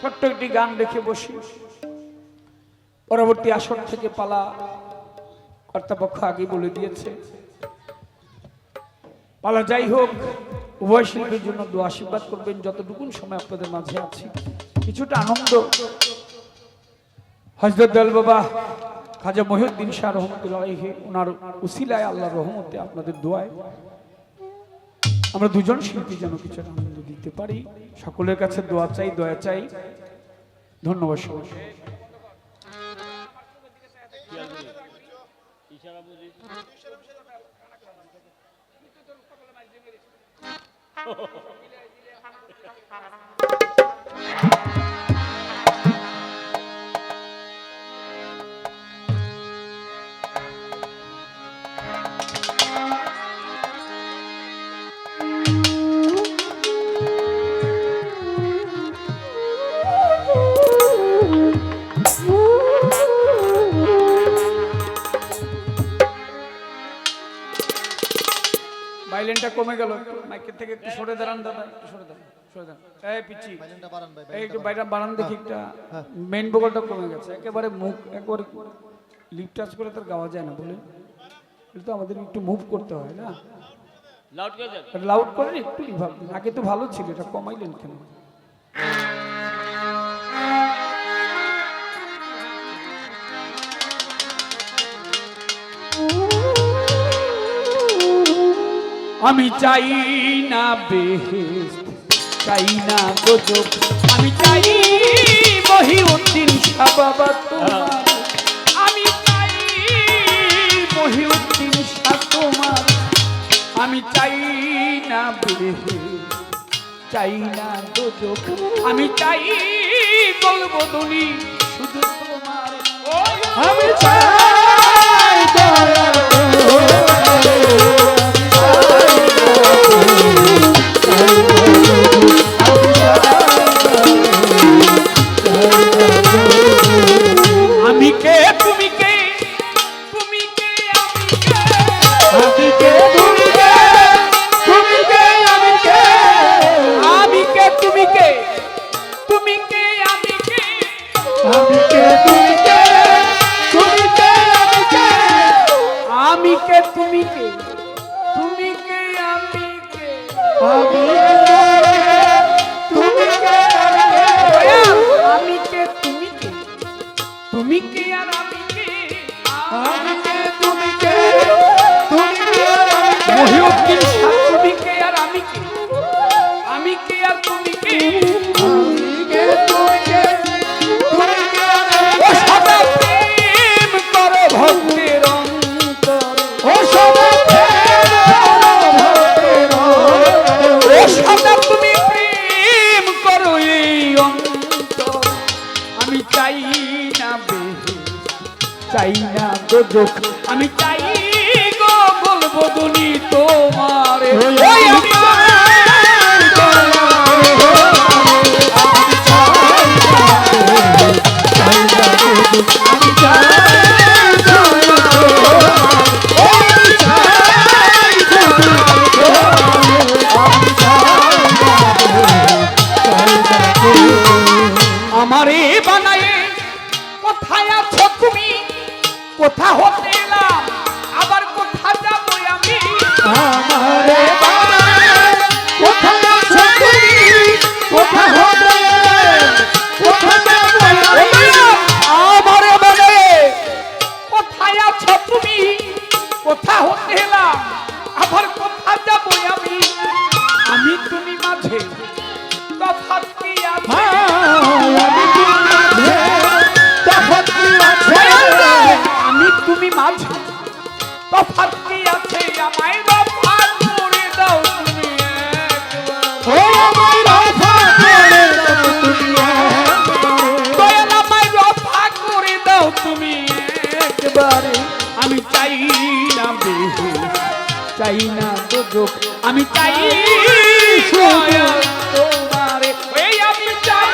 ছোট্ট একটি গান রেখে বসি। পরবর্তী আসন থেকে পালা। কর্তাপক্ষ আগে বলে দিয়েছে। পালা যাই হোক, উভয় শিল্পীর জন্য দু আশীর্বাদ করবেন। যতটুকুন সময় আপনাদের মাঝে আছি, কিছুটা আনন্দ। হজরত দল বাবা খাজা মহিউদ্দিন শাহ রহমতুল্লাহ ওনার উসিলায় আল্লাহর রহমতে আপনাদের দোয়ায় আমরা দুজন শিল্পী যেন কিছু আনন্দ দিতে পারি। সকলের কাছে দোয়া চাই, দয়া চাই। ধন্যবাদ সবাই। ভাইলেনটা কমে গেল। মাইকের থেকে একটু সরে দাঁড়ান দাদা একটু সরে দাঁড়ান সরে দাঁড়ান। এই পিচ্ছি। এই একটু বাইরে বাড়ান দেখি একটা। মেইন ভোকালটা কমে গেছে। একেবারে মুখ একবার লিপ টাচ করে তার গাওয়া যায় না বলে। এটা তো আমাদের একটু মুভ করতে হয় না? লাউড করে করেন একটু আগে তো ভালো ছিল এটা কমাইলেন কেন? আমি চাই না বেহেস্ত চাই না গজব। আমি চাই মহিউদ্দিন শাহ বাবা তোমার। আমি চাই মহিউদ্দিন শাহ তোমার। আমি চাই না বেহেস্ত চাই না গজব। আমি চাই গলবদনি শুধু তোমার। আমি চাই দয়ার গোজক আমি চাই গো বলব দুনি তোমার। আমি একবারে আমি চাই না বেহে চাই না তো আমি চাই তোমারে। আমি চাই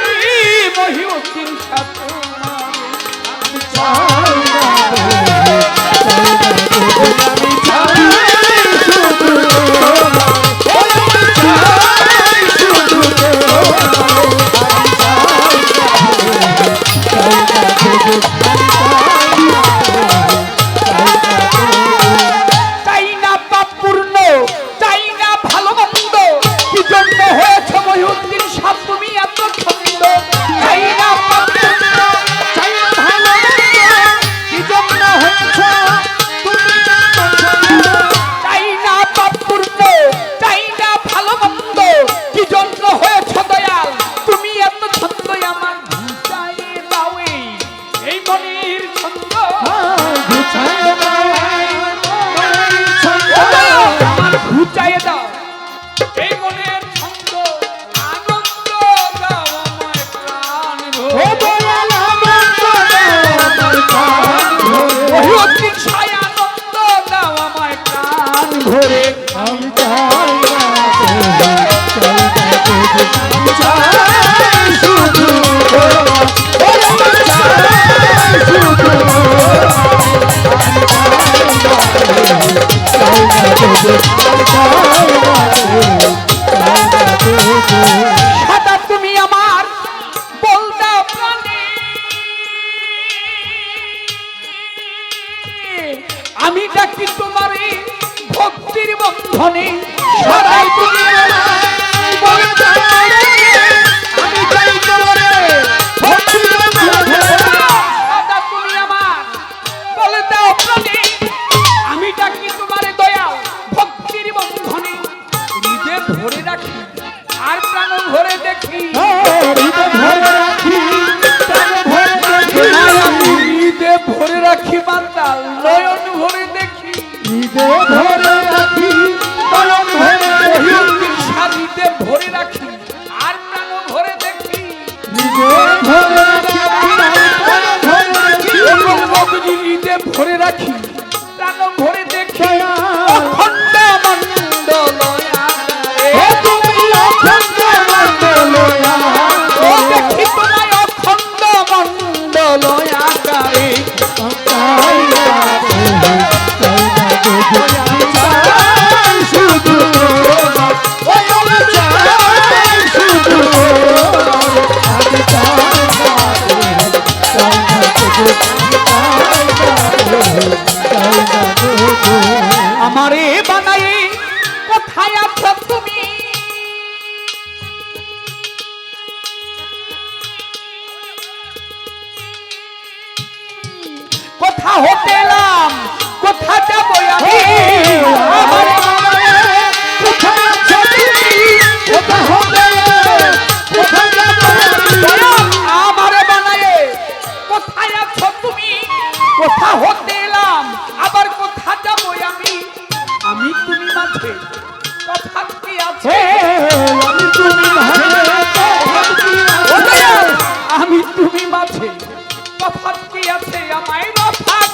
মহিউদ্দিন তোমারে। চাই Thank you. ধরে রাখি। তুমি মাঝে তফাৎ কি আছে আমায় মাথা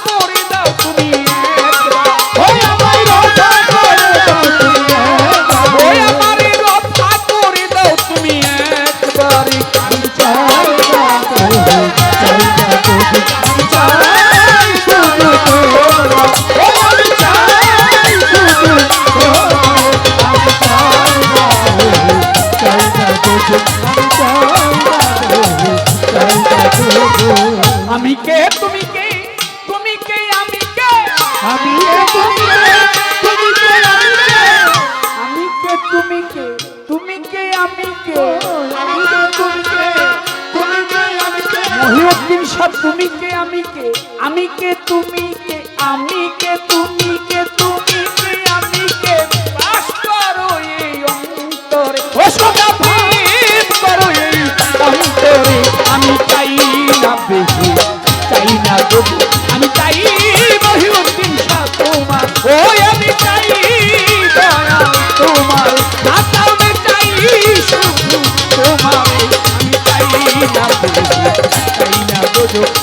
তুমি কে? আমি কে? আমি কে? তুমি কে? আমি কে? তুমি কে? তুমি কে? আমি কে? বাস করো এই অন্তরে। আমি চাই না বেশি, চাই না গো Thank you.